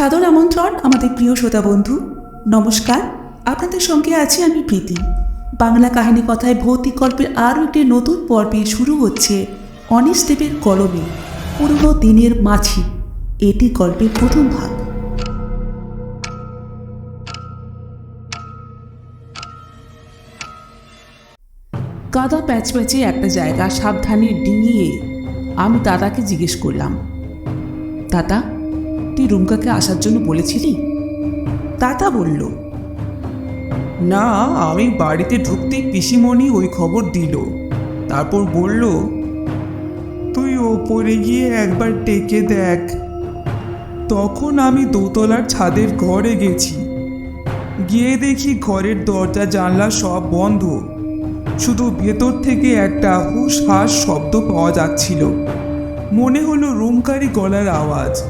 সাদর আমন্ত্রণ, আমাদের প্রিয় শ্রোতা বন্ধু। নমস্কার, আপনাদের সঙ্গে আছি আমি প্রীতি। বাংলা কাহিনী কথায় ভৌতিক গল্পের আরও একটি নতুন পর্বে শুরু হচ্ছে অনিশ দেবের কলমে, পুরনো দিনের মাছি এটি গল্পের প্রথম ভাগ। কাদা প্যাচ প্যাচে একটা জায়গা সাবধানে ডিঙিয়ে আমি দাদাকে জিজ্ঞেস করলাম, দাদা রুমকাকে আসার জন্য বলেছিলি? দাদা বলল, না, আমি বাড়িতে ঢুকতেই পিসিমণি ওই খবর দিল। তারপর বলল, তুই ওপরে গিয়ে একবার টেকে দেখ। তখন আমি দোতলার ছাদের ঘরে গেছি। গিয়ে দেখি ঘরের দরজা, জানলা সব বন্ধ। শুধু ভেতর থেকে একটা হুস হাস শব্দ পাওয়া যাচ্ছিল। মনে হলো রুমকারি গলার আওয়াজ।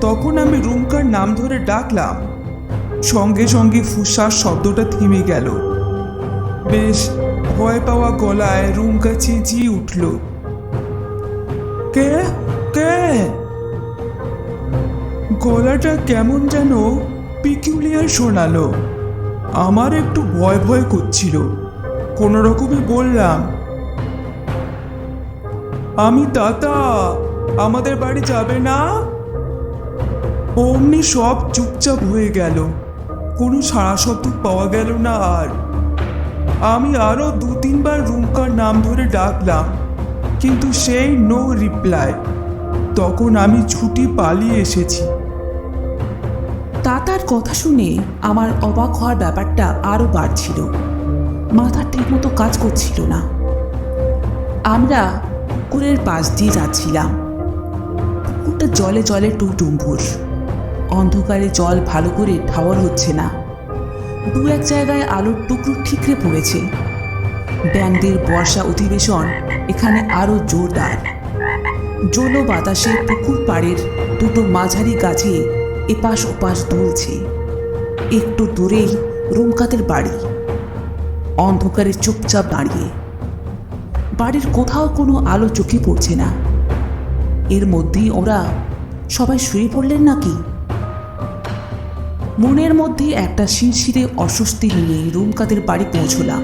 তখন আমি রুমকার নাম ধরে ডাকলাম। সঙ্গে সঙ্গে ফুসার শব্দটা থেমে গেল। বেশ, ভয় পাওয়া গলায় রুমকা চেঁচিয়ে উঠল। কে? কে? গলাটা কেমন যেন পিকিউলিয়ার শোনালো। আমার একটু ভয় ভয় করছিল। কোনো রকমে বললাম, আমি তাতা আমাদের বাড়ি যাবে না? অমনি সব চুপচাপ হয়ে গেল। কোনো সাড়া শব্দ পাওয়া গেল না আর। আমি আরও দু তিনবার রুমকার নাম ধরে ডাকলাম, কিন্তু সেই নো রিপ্লাই তখন আমি ছুটি পালিয়ে এসেছি। তাতার কথা শুনে আমার অবাক হওয়ার ব্যাপারটা আরও বাড়ছিল। মাথা ঠিকমতো কাজ করছিল না। আমরা পুকুরের পাশ দিয়ে যাচ্ছিলাম। পুকুরটা জলে জলে টুটুম্বুর অন্ধকারে জল ভালো করে ঠাওয়ার হচ্ছে না। দু এক জায়গায় আলোর টুকরো ঠিকরে পড়েছে। ব্যাংদের বর্ষা অধিবেশন এখানে আরও জোরদার। জলো বাতাসে পুকুর পাড়ের দুটো মাঝারি গাছে এপাশ ওপাশ দুলছে। একটু দূরেই রুমকাতের বাড়ি। অন্ধকারে চুপচাপ দাঁড়িয়ে। বাড়ির কোথাও কোনো আলো চোখে পড়ছে না। এর মধ্যেই ওরা সবাই শুয়ে পড়লেন নাকি? মনের মধ্যে একটা শিরশিরে অস্বস্তি নিয়ে রুমকাদের বাড়ি পৌঁছলাম।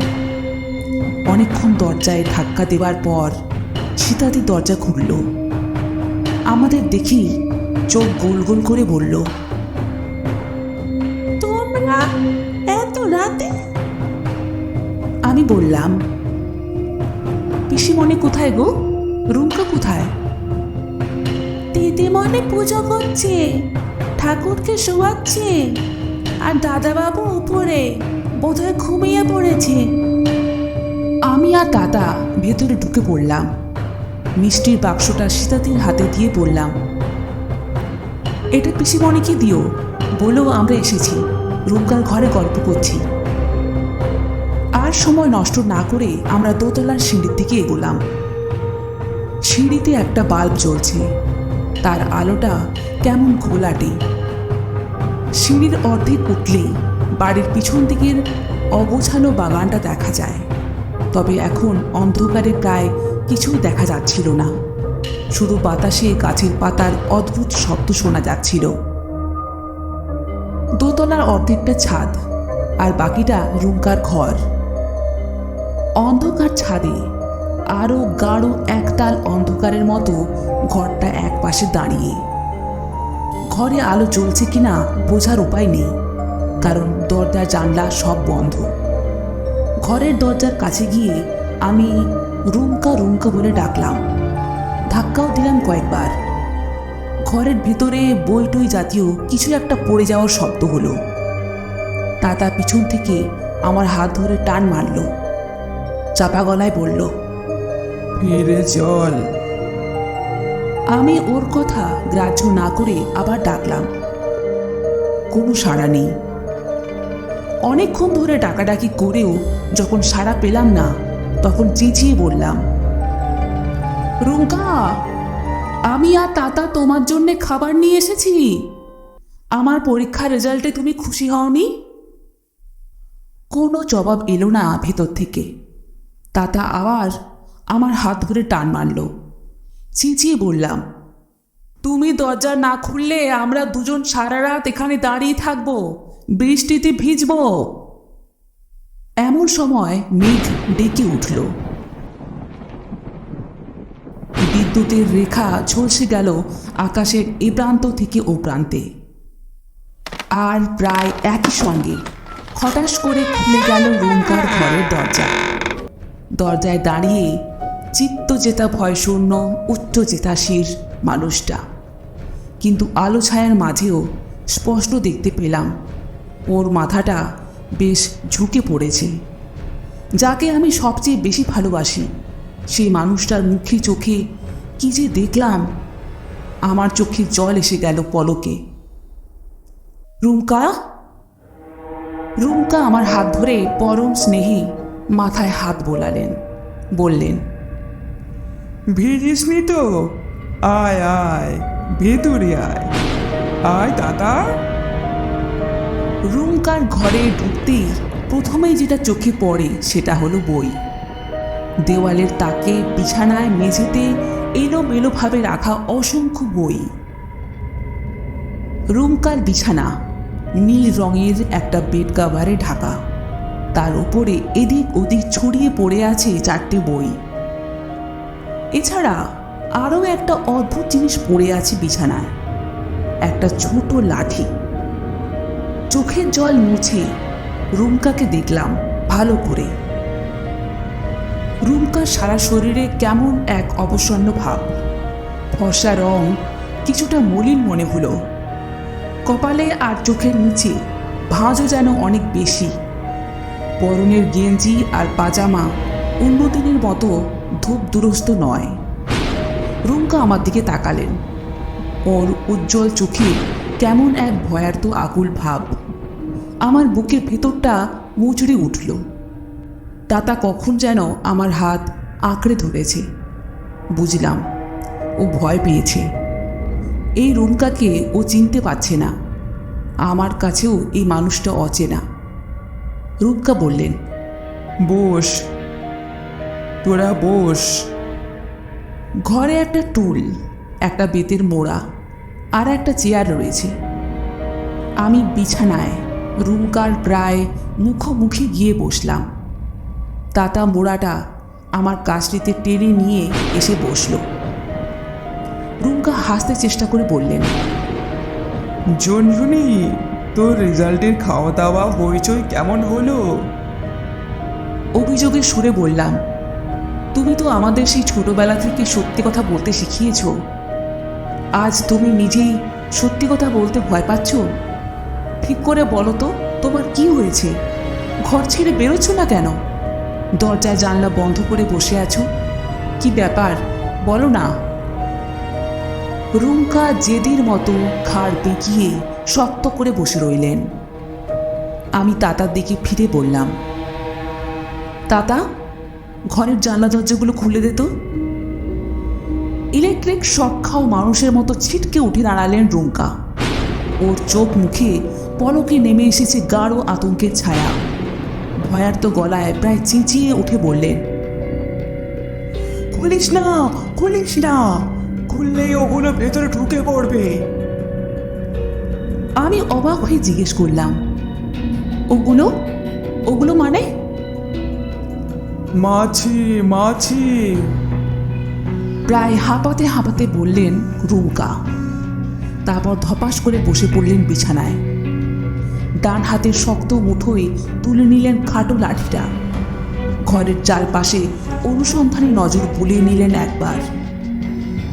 অনেকক্ষণ দরজায় ধাক্কা দেওয়ার পর সীতাদি দরজা খুলল। আমাদের দেখি চোখ গোল গোল করে বলল, তোমরা এত রাতে? আমি বললাম, পিসিমণি কোথায় গো? রুমকা কোথায়? দিদিমণি পুজো করছে। ঠাকুরকে শোয়াচ্ছে। আর দাদাবাবু উপরে, বোধহয় ঘুমিয়ে পড়েছে। আমি আর দাদা ভেতরে ঢুকে পড়লাম। মিষ্টির বাক্সটা সীতাদির হাতে দিয়ে বললাম, এটা পিসিমণিকে দিও, বলেও আমরা এসেছি। রুমকার ঘরে গল্প করছি। আর সময় নষ্ট না করে আমরা দোতলার সিঁড়ির দিকে এগোলাম। সিঁড়িতে একটা বাল্ব জ্বলছে। তার আলোটা কেমন ঘোলাটে সিঁড়ির অর্ধেক উঠলেই বাড়ির পিছন দিকের অগোছালো বাগানটা দেখা যায়। তবে এখন অন্ধকারে প্রায় কিছুই দেখা যাচ্ছিল না। শুধু বাতাসে গাছের পাতার অদ্ভুত শব্দ শোনা যাচ্ছিল। দোতলার অর্ধেকটা ছাদ আর বাকিটা রুমকার ঘর। অন্ধকার ছাদে আরও গাঢ় একতাল অন্ধকারের মতো ঘরটা এক পাশে দাঁড়িয়ে। ঘরে আলো জ্বলছে কিনা বোঝার উপায় নেই, কারণ দরজা জানলা সব বন্ধ। ঘরের দরজার কাছে গিয়ে আমি রুমকা রুমকা বলে ডাকলাম। ধাক্কাও দিলাম কয়েকবার। ঘরের ভিতরে বইটই জাতীয় কিছু একটা পড়ে যাওয়ার শব্দ হলো। তাতা পিছন থেকে আমার হাত ধরে টান মারল। চাপা গলায় বলল, ফিরে চল। আমি ওর কথা গ্রাহ্য না করে আবার ডাকলাম। কোনো সাড়া নেই। অনেকক্ষণ ধরে ডাকাডাকি করেও যখন সাড়া পেলাম না, তখন চেঁচিয়ে বললাম রুঙ্কা আমি আর তাতা তোমার জন্যে খাবার নিয়ে এসেছি। আমার পরীক্ষার রেজাল্টে তুমি খুশি হওনি? কোনো জবাব এলো না ভেতর থেকে। তাতা আবার আমার হাত ধরে টান মারল। চেঁচিয়ে বললাম, তুমি দরজা না খুললে আমরা দুজন সারা রাত এখানে দাঁড়িয়ে থাকব, বৃষ্টিতে ভিজবো? এমন সময় মেঘ ডেকে উঠল। বিদ্যুতের রেখা ঝলসে গেল আকাশের এ প্রান্ত থেকে ও প্রান্তে। আর প্রায় একই সঙ্গে হঠাৎ করে খুলে গেল রুমকার ঘরের দরজা। দরজায় দাঁড়িয়ে চিত্ত জেতা ভয়শূন্য উচ্চ জেতাশীর মানুষটা। কিন্তু আলো ছায়ার মাঝেও স্পষ্ট দেখতে পেলাম, ওর মাথাটা বেশ ঝুঁকে পড়েছে। যাকে আমি সবচেয়ে বেশি ভালোবাসি, সেই মানুষটার মুখে চোখে কি যে দেখলাম, আমার চোখে জল এসে গেল পলকে। রুমকা? রুমকা আমার হাত ধরে পরম স্নেহী মাথায় হাত বোলালেন, বললেন ভিজিসনি তো? আয় আয়, ভেতরে আয়। আয় দাদা রুমকার ঘরে ঢুকতেই প্রথমেই যেটা চোখে পড়ে সেটা হলো বই। দেওয়ালের তাকে বিছানায় মেঝেতে এলোমেলোভাবে রাখা অসংখ্য বই। রুমকার বিছানা নীল রঙের একটা বেড কাভারে ঢাকা। তার উপরে এদিক ওদিক ছড়িয়ে পড়ে আছে চারটে বই। এছাড়া আরও একটা অদ্ভুত জিনিস পড়ে আছে বিছানায়। একটা ছোট লাঠি। চোখের জল মুছে রুমকাকে দেখলাম ভালো করে। রুমকার সারা শরীরে কেমন এক অবসন্ন ভাব। ফর্সা রং কিছুটা মলিন মনে হলো। কপালে আর চোখের নিচে ভাঁজও যেন অনেক বেশি। পরনের গেঞ্জি আর পাজামা অন্যদিনের মতো ধূপ দুরস্ত নয়। রুমকা আমার দিকে তাকালেন। ওর উজ্জ্বল চোখে কেমন এক ভয়ার্ত আকুল ভাব। আমার বুকের ভেতরটা মুচড়ে উঠল। দাতা কখন যেন আমার হাত আঁকড়ে ধরেছে। বুঝলাম, ও ভয় পেয়েছে। এই রুমকাকে ও চিনতে পারছে না। আমার কাছেও এই মানুষটা অচেনা। রুমকা বললেন, বস তোরা বস। ঘরে একটা টুল একটা বেতের মোড়া আর একটা চেয়ার রয়েছে। আমি বিছানায় রুমকার প্রায় মুখোমুখি গিয়ে বসলাম। তাতা মোড়াটা আমার কাজটিতে টেনে নিয়ে এসে বসল। রুমকা হাসতে চেষ্টা করে বললেন জনজুনি তোর রেজাল্টের খাওয়া দাওয়া হইচই কেমন হলো? অভিযোগের সুরে বললাম তুমি তো আমাদের সেই ছোটবেলা থেকে সত্যি কথা বলতে শিখিয়েছ। আজ তুমি নিজেই সত্যি কথা বলতে ভয় পাচ্ছ? ঠিক করে বলো তো, তোমার কি হয়েছে? ঘর ছেড়ে বেরোচ্ছ না কেন? দরজায় জানলা বন্ধ করে বসে আছো? কি ব্যাপার? বলো না। রুমকা জেদির মতো ঘাড় বেঁকিয়ে শক্ত করে বসে রইলেন। আমি তাতার দিকে ফিরে বললাম, তাতা? ঘরের জানলা দরজাগুলো খুলে দে তো ইলেকট্রিক শক খাও মানুষের মতো ছিটকে উঠে দাঁড়ালেন রুমকা। ওর চোখ মুখে পলকে নেমে এসেছে গাঢ় আতঙ্কের ছায়া। ভয়ার্ত গলায় প্রায় চেঁচিয়ে উঠে বললেন, খুলিস না খুলিস না, খুললেই ওগুলো ভেতরে ঢুকে পড়বে। আমি অবাক হয়ে জিজ্ঞেস করলাম, ওগুলো? ওগুলো মানে? মাছি মাছি প্রায় হাঁপাতে হাঁপাতে বললেন, রুমকা। তারপর ধপাস করে বসে পড়লেন বিছানায়। ডান হাতের শক্ত মুঠোয় তুলে নিলেন খাটো লাঠিটা। ঘরের চারপাশে অনুসন্ধানী নজর বুলিয়ে নিলেন একবার।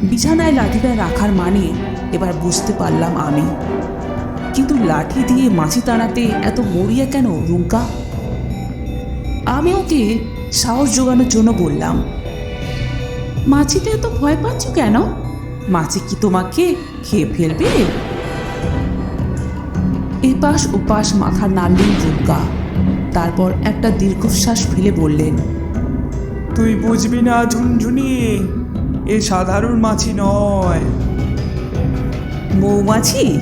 বিছানায় লাঠিটা রাখার মানে এবার বুঝতে পারলাম আমি। কিন্তু লাঠি দিয়ে মাছি তাড়াতে এত মরিয়া কেন, রুমকা? আমি ওকে সাহস জোগানোর জন্য বললাম। মাছিতে এত ভয় পাচ্ছ কেন? মাছি কি তোমাকে খেয়ে ফেলবে? এপাশ ওপাশ মাথা নাড়লেন রুমকা তারপর একটা দীর্ঘশ্বাস ফেলে বললেন তুই বুঝবি না ঝুনঝুনি এ সাধারণ মাছি নয়। মৌমাছি?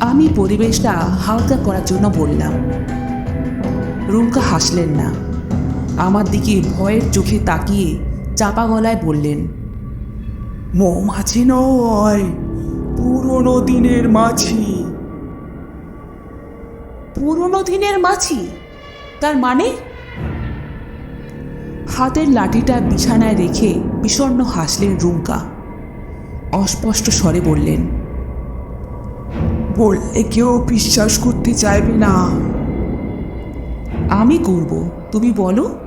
আমি পরিবেশটা হালকা করার জন্য বললাম রুমকা হাসলেন না। আমার দিকে ভয়ের চোখে তাকিয়ে চাপা গলায় বললেন মৌমাছি নয় পুরনো দিনের মাছি। পুরনো দিনের মাছি? তার মানে? হাতের লাঠিটা বিছানায় রেখে বিষণ্ণ হাসলেন রুমকা। অস্পষ্ট স্বরে বললেন বললে কেউ বিশ্বাস করতে চাইবে না। আমি করব, তুমি বলো।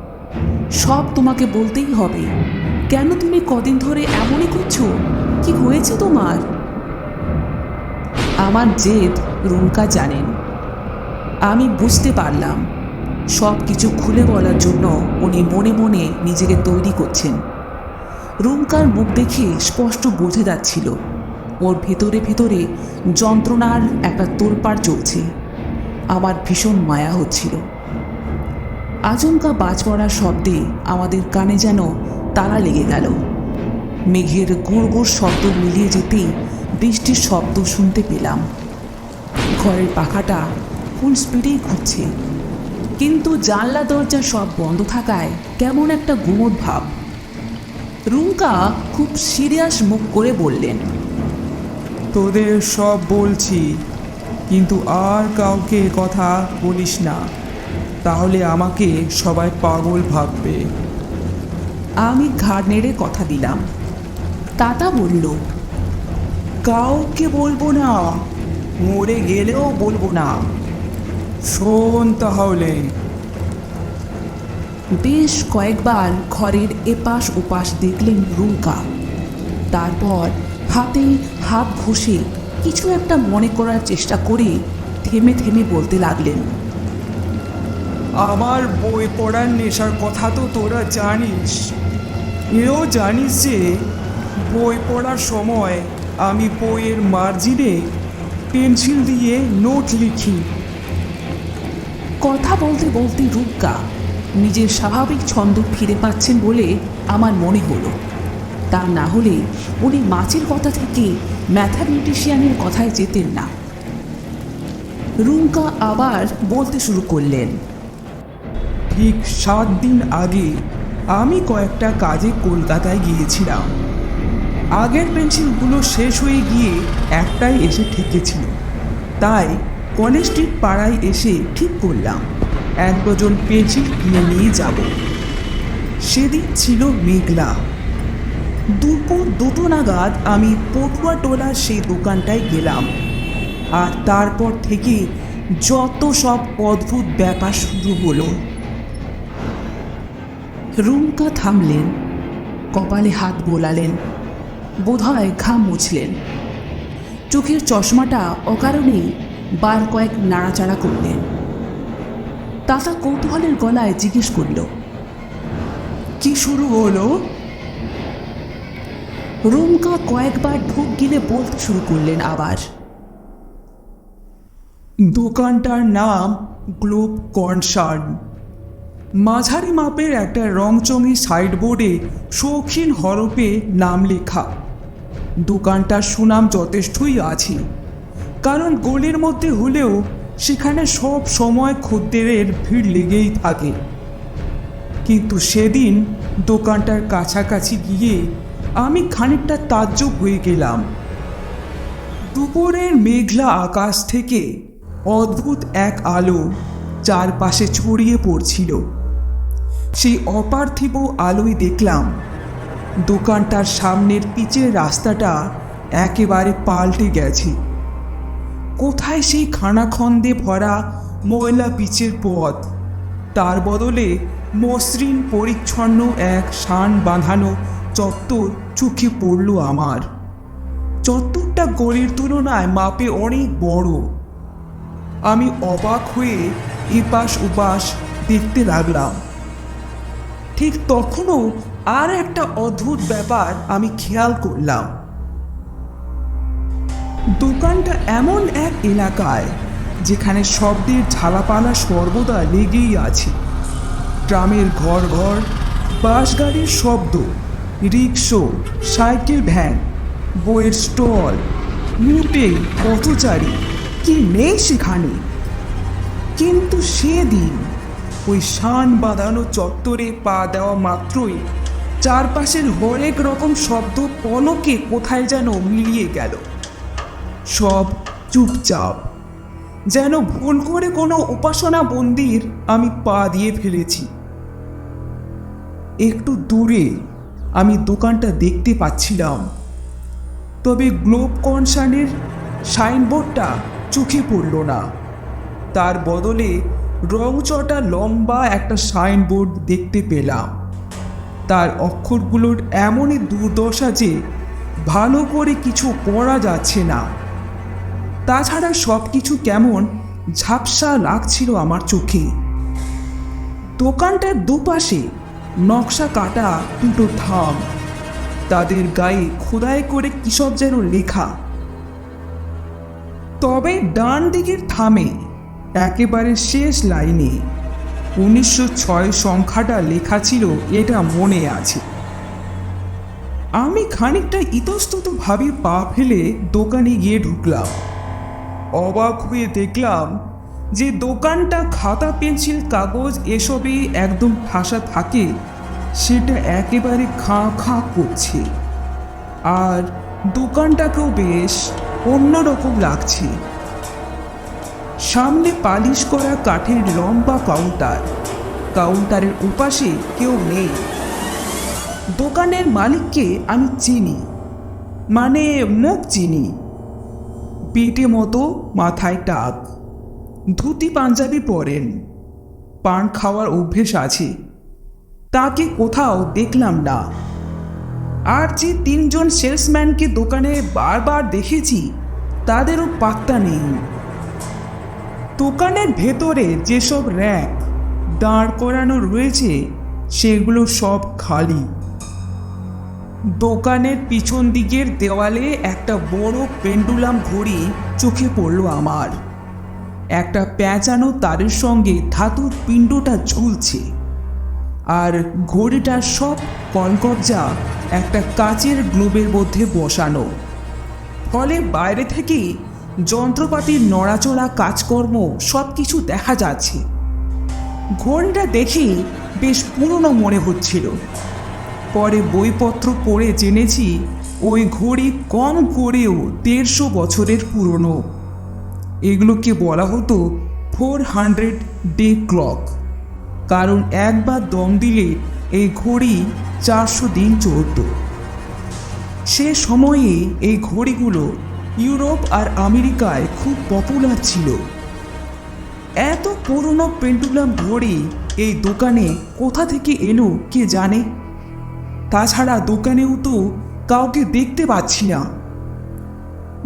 সব তোমাকে বলতেই হবে। কেন তুমি কদিন ধরে এমনই করছ? কি হয়েছে তোমার? আমার জেদ রুমকা জানেন। আমি বুঝতে পারলাম। সব কিছু খুলে বলার জন্য উনি মনে মনে নিজেকে তৈরি করছেন। রুমকার মুখ দেখে স্পষ্ট বোঝা যাচ্ছিল। ওর ভেতরে ভেতরে যন্ত্রণার একটা তোলপাড় চলছে। আমার ভীষণ মায়া হচ্ছিল। আচমকা বাজ পড়ার শব্দে আমাদের কানে যেন তালা লেগে গেল। মেঘের গুড় গুড় শব্দ মিলিয়ে যেতেই বৃষ্টির শব্দ শুনতে পেলাম। ঘরের পাখাটা ফুল স্পিডেই ঘুরছে। কিন্তু জানলা দরজা সব বন্ধ থাকায় কেমন একটা গুমোট ভাব। রুমকা খুব সিরিয়াস মুখ করে বললেন, তোদের সব বলছি, কিন্তু আর কাউকে কথা বলিস না। তাহলে আমাকে সবাই পাগল ভাববে। আমি ঘাড় নেড়ে কথা দিলাম। তাতা বলল কাউকে বলব না মরে গেলেও বলব না। শোন তাহলে। বেশ কয়েকবার ঘরের এপাশ ওপাশ দেখলেন রুমকা। তারপর হাতে হাত ঘষে কিছু একটা মনে করার চেষ্টা করে থেমে থেমে বলতে লাগলেন আমার বই পড়ার নেশার কথা তো তোরা জানিস। এও জানিস যে বই পড়ার সময় আমি বইয়ের মার্জিনে পেন্সিল দিয়ে নোট লিখি। কথা বলতে বলতে রুমকা নিজের স্বাভাবিক ছন্দ ফিরে পাচ্ছেন বলে আমার মনে হলো। তা না হলে উনি মাছের কথা থেকে ম্যাথামেটিশিয়ানের কথায় যেতেন না। রুমকা আবার বলতে শুরু করলেন ঠিক সাত দিন আগে আমি কয়েকটা কাজে কলকাতায় গিয়েছিলাম। আগের পেন্সিলগুলো শেষ হয়ে গিয়ে একটাই এসে ঠেকেছিল। তাই কলেজ স্ট্রিট পাড়ায় এসে ঠিক করলাম, এক ডজন পেন্সিল কিনে নিয়ে যাব। সেদিন ছিল মেঘলা। দুপুর দুটো নাগাদ আমি পটুয়া টোলার সেই দোকানটায় গেলাম। আর তারপর থেকে যত সব অদ্ভুত ব্যাপার শুরু হলো। রুমকা থামলেন, কপালে হাত বোলালেন, বোধহয় ঘাম মুছলেন। চোখের চশমাটা অকারণেই বার কয়েক নাড়াচাড়া করলেন। তাতা কৌতূহলের গলায় জিজ্ঞেস করল, কি শুরু হলো? রুমকা কয়েকবার ঢোক গিলে বলতে শুরু করলেন আবার, দোকানটার নাম গ্লোব কনসার্ন মাঝারি মাপের একটা রংচঙে সাইডবোর্ডে শৌখিন হরপে নাম লেখা। দোকানটার সুনাম যথেষ্টই আছে। কারণ গলির মধ্যে হলেও সেখানে সব সময় খদ্দেরের ভিড় লেগেই থাকে। কিন্তু সেদিন দোকানটার কাছাকাছি গিয়ে আমি খানিকটা তাজ্জব হয়ে গেলাম। দুপুরের মেঘলা আকাশ থেকে অদ্ভুত এক আলো চারপাশে ছড়িয়ে পড়ছিল। সেই অপার্থিব আলোয় দেখলাম। দোকানটার সামনের পিচের রাস্তাটা একেবারে পাল্টে গেছে। কোথায় সেই খানাখন্দে ভরা ময়লা পিচের পথ? তার বদলে মসৃণ পরিচ্ছন্ন এক শান বাঁধানো চত্বর চোখে পড়ল আমার। চত্বরটা গলির তুলনায় মাপে অনেক বড়। আমি অবাক হয়ে এপাশ ওপাশ দেখতে লাগলাম। ঠিক তখনও আর একটা অদ্ভুত ব্যাপার আমি খেয়াল করলাম। দোকানটা এমন এক এলাকায় যেখানে শব্দের ঝালাপালা সর্বদা লেগেই আছে। গ্রামের ঘর ঘর বাস গাড়ির শব্দ রিক্সো সাইকেল ভ্যান, বইয়ের স্টল লুটে পথচারী, কি নেই সেখানে? কিন্তু সেদিন ওই শান বাঁধানো চত্বরে পা দেওয়া মাত্রই চারপাশের হরেক রকম শব্দ পলকে কোথায় যেন মিলিয়ে গেল। সব চুপচাপ। যেন ভুল করে কোনো উপাসনা মন্দির আমি পা দিয়ে ফেলেছি। একটু দূরে আমি দোকানটা দেখতে পাচ্ছিলাম। তবে গ্লোব কনসার্নের সাইনবোর্ডটা চোখে পড়ল না। তার বদলে রংচটা লম্বা একটা সাইনবোর্ড দেখতে পেলাম। তার অক্ষরগুলোর এমনই দুর্দশা যে ভালো করে কিছু পড়া যাচ্ছে না। তাছাড়া সব কিছু কেমন ঝাপসা লাগছিল আমার চোখে। দোকানটার দুপাশে নকশা কাটা দুটো থাম। তাদের গায়ে খোদাই করে কিসব যেন লেখা। তবে ডান দিকের থামে একেবারে শেষ লাইনে। উনিশশো ছয় সংখ্যাটা লেখা ছিল, এটা মনে আছে। আমি খানিকটা ইতস্তত ভাবে পা ফেলে দোকানে গিয়ে ঢুকলাম। অবাক হয়ে দেখলাম যে দোকানটা খাতা, পেন্সিল, কাগজ এসবই একদম ঠাসা থাকে, সেটা একেবারে খাঁ খাঁ করছে। আর দোকানটাকেও বেশ অন্যরকম লাগছে। সামনে পালিশ করা কাঠের লম্বা কাউন্টার কাউন্টারের উপাশে কেউ নেই। দোকানের মালিককে আমি চিনি। মানে মুখ চিনি। পেটে মতো, মাথায় টাক। ধুতি পাঞ্জাবি পরেন। পান খাওয়ার অভ্যেস আছে। তাকে কোথাও দেখলাম না। আর যে তিনজন সেলসম্যানকে দোকানে বারবার দেখেছি, তাদেরও পাত্তা নেই। দোকানের ভেতরে যেসব র্যাক দাঁড় করানো রয়েছে, সেগুলো সব খালি। দোকানের পিছন দিকের দেওয়ালে একটা বড় পেন্ডুলাম ঘড়ি চোখে পড়ল আমার। একটা প্যাঁচানো তারের সঙ্গে ধাতুর পিণ্ডটা ঝুলছে। আর ঘড়িটার সব কলকবজা একটা কাচের গ্লোবের মধ্যে বসানো। ফলে বাইরে থেকেই যন্ত্রপাতির নড়াচড়া, কাজকর্ম সব কিছু দেখা যাচ্ছে। ঘড়িটা দেখে বেশ পুরনো মনে হচ্ছিল। পরে বইপত্র পড়ে জেনেছি ওই ঘড়ি কম করেও দেড়শো বছরের পুরনো। এগুলোকে বলা হতো ফোর হান্ড্রেড ডে ক্লক। কারণ একবার দম দিলে এই ঘড়ি চারশো দিন চলত। সে সময়ে এই ঘড়িগুলো ইউরোপ আর আমেরিকায় খুব পপুলার ছিল। এত পুরনো পেন্ডুলাম ঘড়ি এই দোকানে কোথা থেকে এলো কে জানে? তাছাড়া দোকানেও তো কাউকে দেখতে পাচ্ছি না।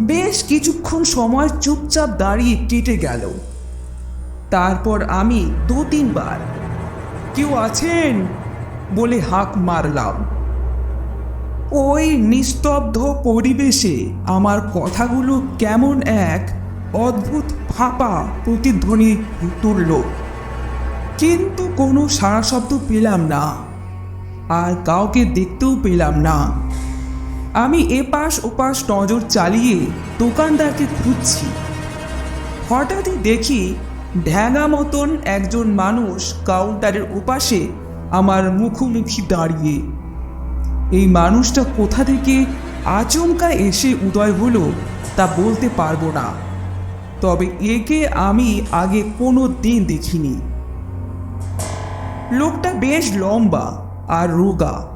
বেশ কিছুক্ষণ সময় চুপচাপ দাঁড়িয়ে কেটে গেল। তারপর আমি দু তিনবার কেউ আছেন? বলে হাঁক মারলাম। ওই নিস্তব্ধ পরিবেশে আমার কথাগুলো কেমন এক অদ্ভুত ফাঁপা প্রতিধ্বনি তুলল। কিন্তু কোনো সারা শব্দ পেলাম না, আর কাউকে দেখতেও পেলাম না। আমি এপাশ ওপাশ নজর চালিয়ে দোকানদারকে খুঁজছি। হঠাৎই দেখি ঢ্যাঙা মতন একজন মানুষ কাউন্টারের ওপাশে আমার মুখোমুখি দাঁড়িয়ে। এই মানুষটা কোথা থেকে আচমকা এসে উদয় হলো তা বলতে পারব না। তবে একে আমি আগে কোনো দিন দেখিনি। লোকটা বেশ লম্বা আর রোগা।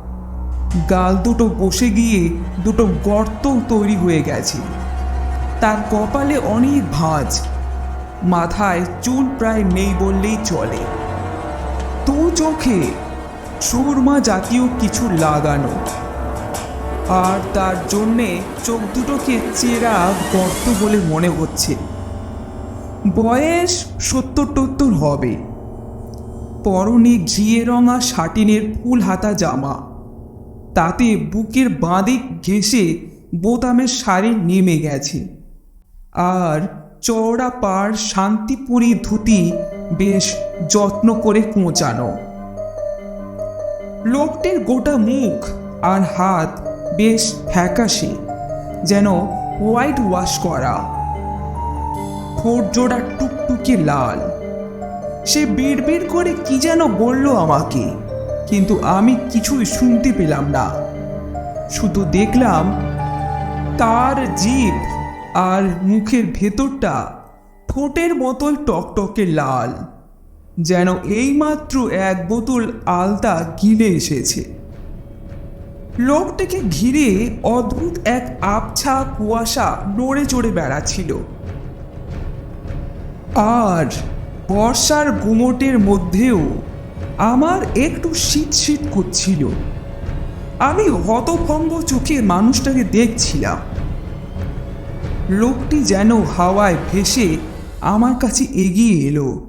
গাল দুটো বসে গিয়ে দুটো গর্ত তৈরি হয়ে গেছে। তার কপালে অনেক ভাঁজ। মাথায় চুল প্রায় নেই বললেই চলে। দু চোখে সুরমা জাতীয় কিছু লাগানো। আর তার জন্যে চোখ দুটোকে চেরা গর্ত বলে মনে হচ্ছে। বয়স সত্তর টত্তর হবে। পরনে ঘিয়ে রঙা শাটিনের ফুল হাতা জামা। তাতে বুকের বাঁদিক ঘেঁষে বোতামের শাড়ি নেমে গেছে। আর চওড়া পাড় শান্তিপুরী ধুতি বেশ যত্ন করে কোঁচানো। লোকটির গোটা মুখ আর হাত বেশ ফ্যাকাশে, যেন হোয়াইট ওয়াশ করা। ঠোঁট জোড়া টুকটুকে লাল। সে বিড়বিড় করে কি যেন বলল আমাকে, কিন্তু আমি কিছুই শুনতে পেলাম না। শুধু দেখলাম তার জিভ আর মুখের ভেতরটা ঠোঁটের মতোই টকটকে লাল। যেন এইমাত্র এক বোতল আলতা গিলে এসেছে। লোকটিকে ঘিরে অদ্ভুত এক আবছা কুয়াশা নড়ে চড়ে বেড়াচ্ছিল। আর বর্ষার গুমোটের মধ্যেও আমার একটু শীত শীত করছিল। আমি হতভম্ব চোখে মানুষটাকে দেখছিলাম। লোকটি যেন হাওয়ায় ভেসে আমার কাছে এগিয়ে এলো।